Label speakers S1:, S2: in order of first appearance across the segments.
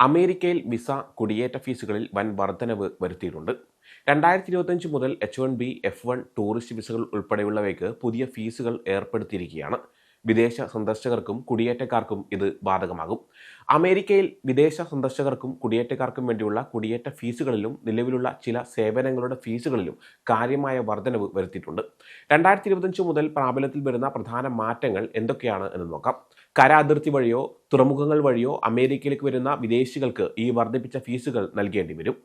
S1: അമേരിക്കയിൽ വിസ കുടിയേറ്റ ഫീസുകളിൽ വൻ വർധനവ് വരുത്തിയിട്ടുണ്ട്. രണ്ടായിരത്തി ഇരുപത്തഞ്ച് മുതൽ H one B F one tourist വിസകൾ ഉൾപ്പെടെയുള്ളവയ്ക്ക് പുതിയ ഫീസുകൾ ഏർപ്പെടുത്തിയിരിക്കുകയാണ്. വിദേശ സന്ദർശകർക്കും കുടിയേറ്റക്കാർക്കും ഇത് ബാധകമാകും. അമേരിക്കയിൽ വിദേശ സന്ദർശകർക്കും കുടിയേറ്റക്കാർക്കും വേണ്ടിയുള്ള കുടിയേറ്റ ഫീസുകളിലും നിലവിലുള്ള ചില സേവനങ്ങളുടെ ഫീസുകളിലും കാര്യമായ വർധനവ് വരുത്തിയിട്ടുണ്ട്. രണ്ടായിരത്തി ഇരുപത്തഞ്ച് മുതൽ പ്രാബല്യത്തിൽ വരുന്ന പ്രധാന മാറ്റങ്ങൾ എന്തൊക്കെയാണ് എന്ന് നോക്കാം. കര അതിർത്തി വഴിയോ തുറമുഖങ്ങൾ വഴിയോ അമേരിക്കയിലേക്ക് വരുന്ന വിദേശികൾക്ക് ഈ വർദ്ധിപ്പിച്ച ഫീസുകൾ നൽകേണ്ടി വരും.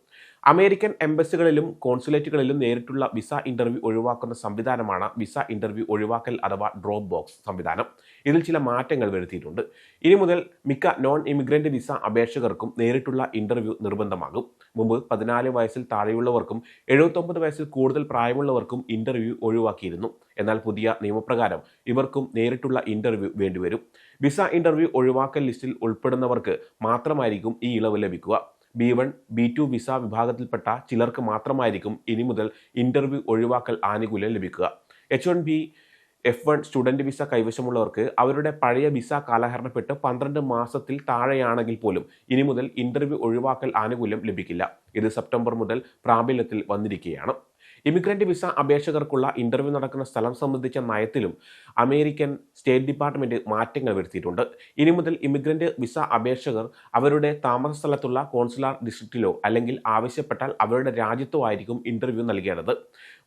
S1: അമേരിക്കൻ എംബസികളിലും കോൺസുലേറ്റുകളിലും നേരിട്ടുള്ള വിസ ഇന്റർവ്യൂ ഒഴിവാക്കുന്ന സംവിധാനമാണ് വിസ ഇന്റർവ്യൂ ഒഴിവാക്കൽ അഥവാ ഡ്രോപ്പ് ബോക്സ് സംവിധാനം. ഇതിൽ ചില മാറ്റങ്ങൾ വരുത്തിയിട്ടുണ്ട്. ഇനി മുതൽ മിക്ക നോൺ ഇമിഗ്രന്റ് വിസ അപേക്ഷകർക്കും നേരിട്ടുള്ള ഇന്റർവ്യൂ നിർബന്ധമാകും. മുമ്പ് പതിനാല് വയസ്സിൽ താഴെയുള്ളവർക്കും എഴുപത്തൊമ്പത് വയസ്സിൽ കൂടുതൽ പ്രായമുള്ളവർക്കും ഇന്റർവ്യൂ ഒഴിവാക്കിയിരുന്നു. എന്നാൽ പുതിയ നിയമപ്രകാരം ഇവർക്കും നേരിട്ടുള്ള ഇന്റർവ്യൂ വേണ്ടിവരും. വിസ ഇന്റർവ്യൂ ഒഴിവാക്കൽ ലിസ്റ്റിൽ ഉൾപ്പെടുന്നവർക്ക് മാത്രമായിരിക്കും ഈ ഇളവ് ലഭിക്കുക. B one B to visa വിഭാഗത്തിൽപ്പെട്ട ചിലർക്ക് മാത്രമായിരിക്കും ഇനി മുതൽ ഇന്റർവ്യൂ ഒഴിവാക്കൽ ആനുകൂല്യം ലഭിക്കുക. H one B F one student visa കൈവശമുള്ളവർക്ക് അവരുടെ പഴയ വിസ കാലഹരണപ്പെട്ട് പന്ത്രണ്ട് മാസത്തിൽ താഴെയാണെങ്കിൽ പോലും ഇനി മുതൽ ഇന്റർവ്യൂ ഒഴിവാക്കൽ ആനുകൂല്യം ലഭിക്കില്ല. ഇത് സെപ്റ്റംബർ മുതൽ പ്രാബല്യത്തിൽ വന്നിരിക്കുകയാണ്. ഇമിഗ്രന്റ് വിസ അപേക്ഷകർക്കുള്ള ഇന്റർവ്യൂ നടക്കുന്ന സ്ഥലം സംബന്ധിച്ച നയത്തിലും അമേരിക്കൻ സ്റ്റേറ്റ് ഡിപ്പാർട്ട്മെന്റ് മാറ്റങ്ങൾ വരുത്തിയിട്ടുണ്ട്. ഇനി മുതൽ ഇമിഗ്രന്റ് വിസ അപേക്ഷകർ അവരുടെ താമസ സ്ഥലത്തുള്ള കോൺസുലാർ ഡിസ്ട്രിക്റ്റിലോ അല്ലെങ്കിൽ ആവശ്യപ്പെട്ടാൽ അവരുടെ രാജ്യത്തോ ആയിരിക്കും ഇന്റർവ്യൂ നൽകേണ്ടത്.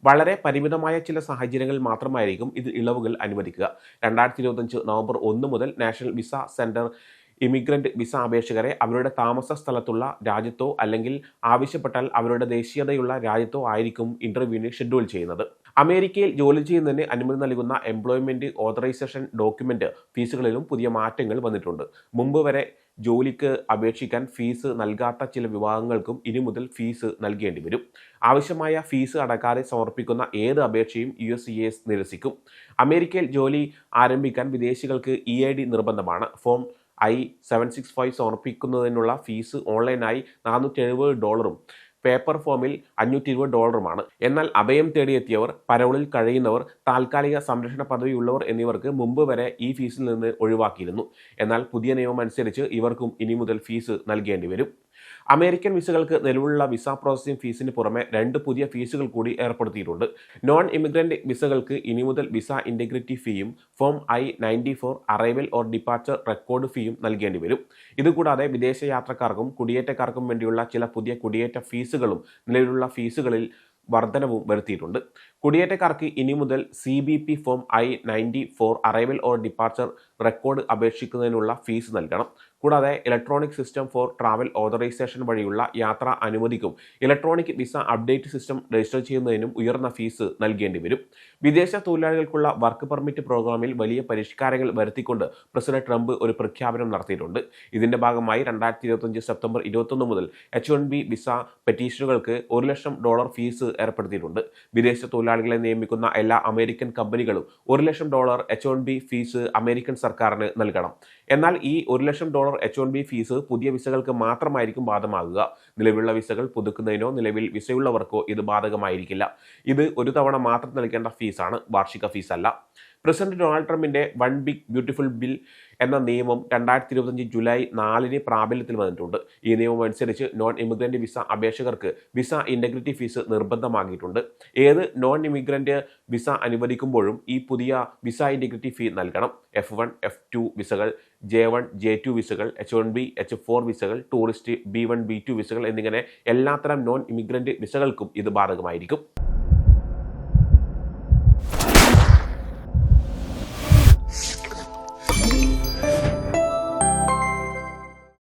S1: വളരെ പരിമിതമായ ചില സാഹചര്യങ്ങളിൽ മാത്രമായിരിക്കും ഇതിൽ ഇളവുകൾ അനുവദിക്കുക. രണ്ടായിരത്തി ഇരുപത്തഞ്ച് നവംബർ ഒന്ന് മുതൽ national visa centre immigrant visa അപേക്ഷകരെ അവരുടെ താമസ സ്ഥലത്തുള്ള രാജ്യത്തോ അല്ലെങ്കിൽ ആവശ്യപ്പെട്ടാൽ അവരുടെ ദേശീയതയുള്ള രാജ്യത്തോ ആയിരിക്കും ഇന്റർവ്യൂവിന് ഷെഡ്യൂൾ ചെയ്യുന്നത്. അമേരിക്കയിൽ ജോലി ചെയ്യുന്നതിന് അനുമതി നൽകുന്ന എംപ്ലോയ്മെന്റ് ഓതറൈസേഷൻ ഡോക്യുമെന്റ് ഫീസുകളിലും പുതിയ മാറ്റങ്ങൾ വന്നിട്ടുണ്ട്. മുമ്പ് വരെ ജോലിക്ക് അപേക്ഷിക്കാൻ ഫീസ് നൽകാത്ത ചില വിഭാഗങ്ങൾക്കും ഇനി മുതൽ ഫീസ് നൽകേണ്ടി വരും. ആവശ്യമായ ഫീസ് അടക്കാതെ സമർപ്പിക്കുന്ന ഏത് അപേക്ഷയും യു എസ് സി എസ് നിരസിക്കും. അമേരിക്കയിൽ ജോലി ആരംഭിക്കാൻ വിദേശികൾക്ക് ഇ ഐ ഡി നിർബന്ധമാണ്. Form I seven six five സമർപ്പിക്കുന്നതിനുള്ള fees ഓൺലൈനായി നാനൂറ്റി എഴുപത് ഡോളറും പേപ്പർ ഫോമിൽ അഞ്ഞൂറ്റി ഇരുപത് ഡോളറുമാണ്. എന്നാൽ അഭയം തേടിയെത്തിയവർ പരോളിൽ കഴിയുന്നവർ താൽക്കാലിക സംരക്ഷണ പദവിയുള്ളവർ എന്നിവർക്ക് മുമ്പ് വരെ ഈ ഫീസിൽ നിന്ന് ഒഴിവാക്കിയിരുന്നു. എന്നാൽ പുതിയ നിയമം അനുസരിച്ച് ഇവർക്കും ഇനി മുതൽ ഫീസ് നൽകേണ്ടി വരും. അമേരിക്കൻ വിസകൾക്ക് നിലവിലുള്ള വിസ പ്രോസസിംഗ് ഫീസിന് പുറമെ രണ്ട് പുതിയ ഫീസുകൾ കൂടി ഏർപ്പെടുത്തിയിട്ടുണ്ട്. നോൺ ഇമിഗ്രന്റ് വിസകൾക്ക് ഇനി മുതൽ visa integrity ഫീയും form I ninety four arrival or departure record ഫീയും നൽകേണ്ടി വരും. ഇതുകൂടാതെ വിദേശ യാത്രക്കാർക്കും കുടിയേറ്റക്കാർക്കും വേണ്ടിയുള്ള ചില പുതിയ കുടിയേറ്റ ഫീസുകളും നിലവിലുള്ള ഫീസുകളിൽ വർധനവും വരുത്തിയിട്ടുണ്ട്. കുടിയേറ്റക്കാർക്ക് ഇനി മുതൽ C B P form I ninety four arrival or departure record അപേക്ഷിക്കുന്നതിനുള്ള ഫീസ് നൽകണം. കൂടാതെ electronic system for travel authorisation വഴിയുള്ള യാത്ര അനുമതിക്കും electronic visa update system register ചെയ്യുന്നതിനും ഉയർന്ന ഫീസ് നൽകേണ്ടി വരും. വിദേശ തൊഴിലാളികൾക്കുള്ള വർക്ക് പെർമിറ്റ് പ്രോഗ്രാമിൽ വലിയ പരിഷ്കാരങ്ങൾ വരുത്തിക്കൊണ്ട് പ്രസിഡന്റ് ട്രംപ് ഒരു പ്രഖ്യാപനം നടത്തിയിട്ടുണ്ട്. ഇതിന്റെ ഭാഗമായി രണ്ടായിരത്തി ഇരുപത്തഞ്ച് സെപ്റ്റംബർ ഇരുപത്തൊന്ന് മുതൽ എച്ച് വൺ ബി വിസ പെറ്റീഷനുകൾക്ക് ഒരു ലക്ഷം ഡോളർ ഫീസ് ഏർപ്പെടുത്തിയിട്ടുണ്ട്. വിദേശ തൊഴിലാളികളെ നിയമിക്കുന്ന എല്ലാ അമേരിക്കൻ കമ്പനികളും ഒരു lakh dollar H one B fees American സർക്കാരിന് നൽകണം. എന്നാൽ ഈ ഒരു lakh dollar H one B fees പുതിയ വിസകൾക്ക് മാത്രമായിരിക്കും ബാധകമാകുക. നിലവിലുള്ള വിസകൾ പുതുക്കുന്നതിനോ നിലവിൽ വിസയുള്ളവർക്കോ ഇത് ബാധകമായിരിക്കില്ല. ഇത് ഒരു തവണ മാത്രം നൽകേണ്ട ഫീസാണ് വാർഷിക ഫീസല്ല. പ്രസിഡന്റ് ഡൊണാൾഡ് ട്രംപിന്റെ വൺ ബിഗ് ബ്യൂട്ടിഫുൾ ബിൽ എന്ന നിയമം രണ്ടായിരത്തി ഇരുപത്തഞ്ച് ജൂലൈ നാലിന് പ്രാബല്യത്തിൽ വന്നിട്ടുണ്ട്. ഈ നിയമം അനുസരിച്ച് നോൺ ഇമിഗ്രന്റ് വിസ അപേക്ഷകർക്ക് വിസ ഇന്റഗ്രിറ്റി ഫീസ് നിർബന്ധമാക്കിയിട്ടുണ്ട്. ഏത് നോൺ ഇമിഗ്രന്റ് വിസ അനുവദിക്കുമ്പോഴും ഈ പുതിയ വിസ ഇന്റഗ്രിറ്റി ഫീ നൽകണം. എഫ് വൺ എഫ് ടു വിസകൾ J one J two വിസകൾ H one B H four വിസകൾ tourist B one B two വിസകൾ എന്നിങ്ങനെ എല്ലാത്തരം നോൺ ഇമിഗ്രന്റ് വിസകൾക്കും ഇത് ബാധകമായിരിക്കും.